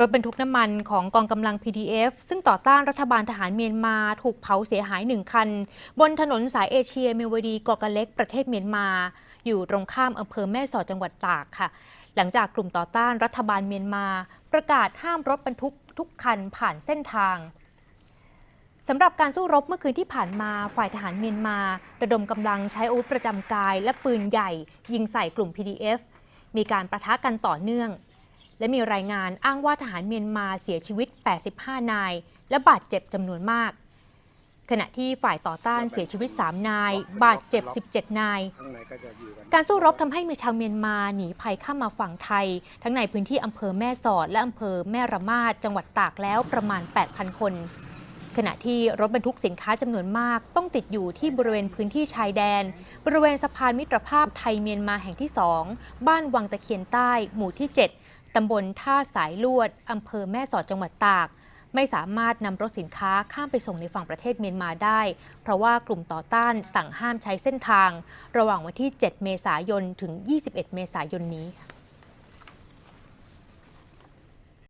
รถบรรทุกน้ำมันของกองกำลัง PDF ซึ่งต่อต้านรัฐบาลทหารเมียนมาถูกเผาเสียหายหนึ่งคัน บนถนนสายเอเชียเมวดีเกาะกะเล็กประเทศเมียนมา อยู่ตรงข้ามอำเภอแม่สอดจังหวัดตากค่ะ หลังจากกลุ่มต่อต้านรัฐบาลเมียนมา ประกาศห้ามรถบรรทุกทุกคันผ่านเส้นทางสำหรับการสู้รบเมื่อคืนที่ผ่านมาฝ่ายทหารเมียนมา ระดมกำลังใช้อาวุธประจำกายและปืนใหญ่ ยิงใส่กลุ่ม PDF มีการประทะกันต่อเนื่อง และมีรายงานอ้างว่าทหารเมียนมาเสียชีวิต 85 นาย และบาดเจ็บจำนวนมาก ขณะที่ฝ่ายต่อต้านเสียชีวิต 3 นาย บาดเจ็บ 17 นายข้างในก็จะอยู่กันการสู้รบทำให้มีชาวเมียนมาหนีภัยข้ามมาฝั่งไทย ทั้งในพื้นที่อำเภอแม่สอด และอำเภอแม่ระมาดจังหวัดตากแล้วประมาณ 8,000 คนขณะที่รถบรรทุกสินค้าจำนวนมากต้องติดอยู่ที่บริเวณพื้นที่ชายแดน บริเวณสะพานมิตรภาพไทยเมียนมาแห่งที่ 2 บ้านวังตะเคียนใต้ หมู่ที่ 7 ตำบลท่าสายลวดอำเภอแม่สอดจังหวัดตาก ไม่สามารถนำรถสินค้าข้ามไปส่งในฝั่งประเทศเมียนมาได้ เพราะว่ากลุ่มต่อต้านสั่งห้ามใช้เส้นทาง ระหว่างวันที่ 7 เมษายน ถึง 21 เมษายนนี้